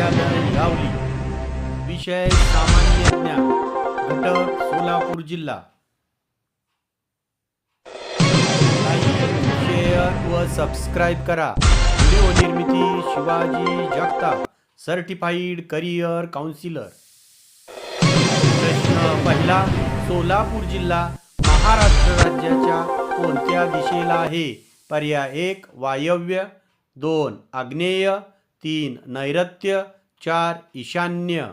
कार्यालय यावली विषय सामान्य ज्ञान घटक सोलापूर जिल्हा. शेअर व सबस्क्राईब करा. व्हिडिओ निर्मिती Shivaji Jagtap certified career counsellor. प्रश्न पहिला सोलापूर जिल्हा महाराष्ट्र राज्याच्या कोणत्या दिशेला आहे? पर्याय एक वायव्य. दोन आग्नेय. तीन नैऋत्य चार, ईशान्य।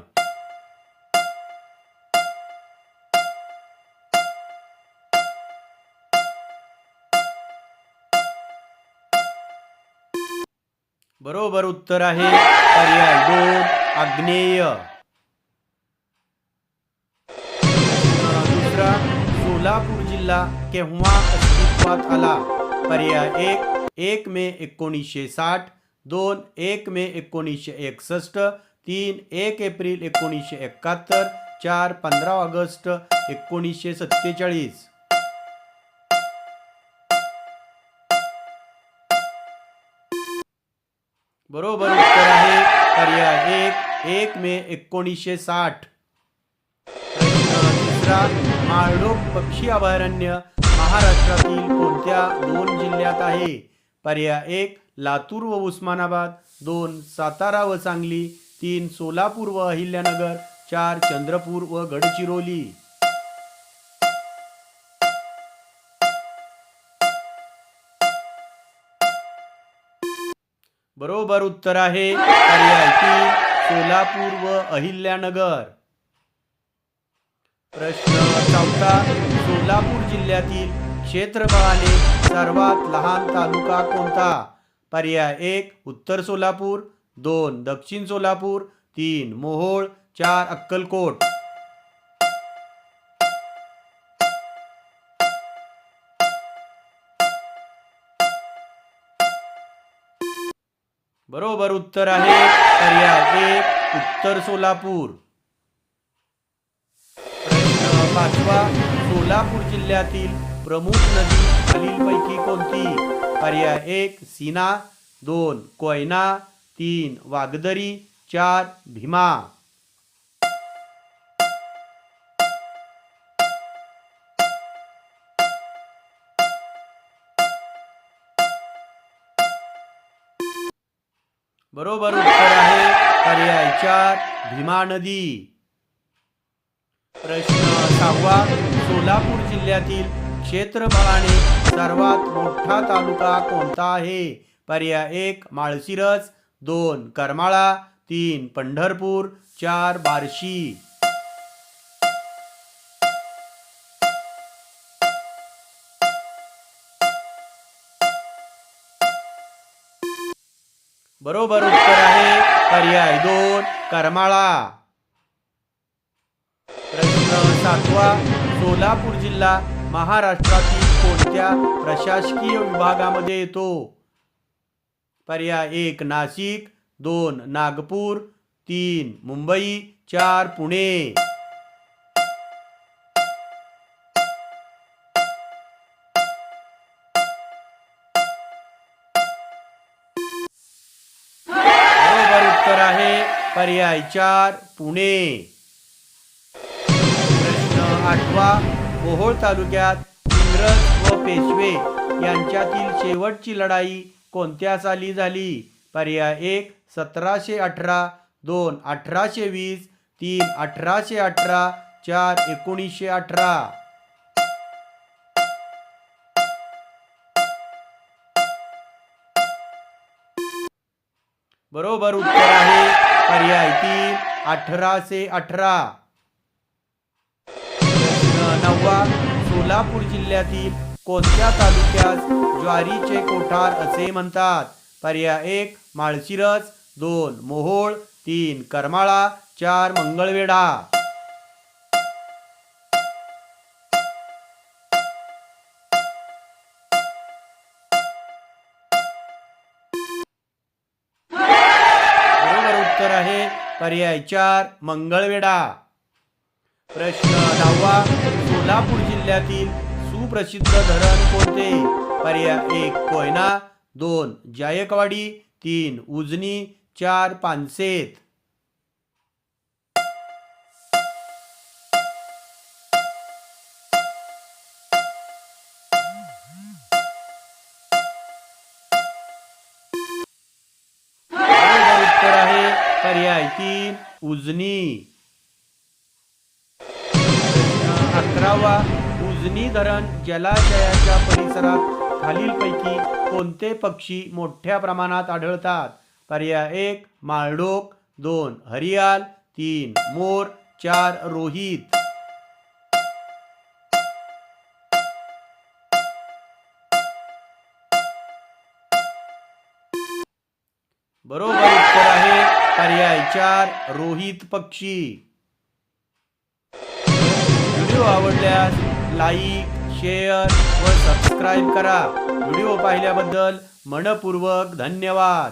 बरोबर उत्तर आहे पर्याय दोन, आग्नेय। दुसरा, सोलापूर जिल्हा केव्हा अस्तित्वात आला? पर्याय एक एक मे एकोणीसशे साठ दोन एक मे एकोणीसशे एकसष्ट तीन एक एप्रिल एकोणीसशे एकाहत्तर चार पंधरा ऑगस्ट एकोणीसशे सत्तेचाळीस. बरोबर उत्तर आहे पर्याय एक एक मे एकोणीसशे साठ. प्रश्न तिसरा पक्षी अभयारण्य महाराष्ट्रातील कोणत्या दोन जिल्ह्यात आहे? पर्याय एक लातूर व उस्मानाबाद. दोन सातारा व सांगली. तीन सोलापूर व अहिल्यानगर. चार चंद्रपूर व गडचिरोली. बरोबर उत्तर आहे सोलापूर व अहिल्यानगर. प्रश्न चौथा सोलापूर जिल्ह्यातील क्षेत्रफळाने सर्वात लहान तालुका कोणता? पर्याय एक उत्तर सोलापूर. दोन दक्षिण सोलापूर. तीन मोहोळ. चार अक्कलकोट. बरोबर उत्तर आहे. पर्याय एक उत्तर सोलापूर. पाचवा सोलापूर जिल्ह्यातील प्रमुख नदी खालीलपैकी पर्याय एक सीना दोन कोयना तीन वागदरी चार भीमा. बरोबर उत्तर आहे पर्याय चार भीमा नदी. प्रश्न सहावा सोलापूर जिल्ह्यातील क्षेत्रफळाने सर्वात मोठा तालुका कोणता आहे? पर्याय एक माळशिरस दोन करमाळा तीन पंढरपूर चार बार्शी. बरोबर उत्तर आहे पर्याय दोन करमाळा. प्रश्न सातवा सोलापूर जिल्हा महाराष्ट्रातील कोणत्या प्रशासकीय विभागामध्ये येतो? पर्याय एक नाशिक दोन नागपूर तीन मुंबई चार पुणे. बरोबर उत्तर आहे पर्याय चार पुणे. प्रश्न आठवा. मोहोळ तालुक्यात इंग्रज व पेशवे यांच्यातील शेवटची लढाई कोणत्या साली झाली? पर्याय एक सतराशे अठरा दोन अठराशे वीस तीन अठराशे अठरा चार एकोणीसशे अठरा. बरोबर उत्तर आहे पर्याय तीन अठराशे अठरा. नववा सोलापूर जिल्ह्यातील कोणत्या तालुक्यास ज्वारीचे कोठार असे म्हणतात. पर्याय एक माळशिरस. दोन मोहोळ. तीन करमाळा. चार मंगळवेढा. बरोबर उत्तर आहे पर्याय चार मंगळवेढा. प्रश्न दहावा सोलापूर जिल्ह्यातील सुप्रसिद्ध धरण कोणते? पर्याय एक कोयना. दोन जायकवाडी. तीन उजनी. चार पानसेत. पर्याय तीन उजनी. अकरावा उजनी धरण जलाशयाच्या परिसरात खालीलपैकी कोणते पक्षी मोठ्या प्रमाणात आढळतात? पर्याय एक माळडोक. दोन हरियाल. तीन मोर. चार रोहित. बरोबर उत्तर आहे पर्याय चार रोहित पक्षी. व्हिडिओ आवडल्यास लाईक शेअर व सबस्क्राईब करा. व्हिडिओ पाहिल्याबद्दल मनपूर्वक धन्यवाद.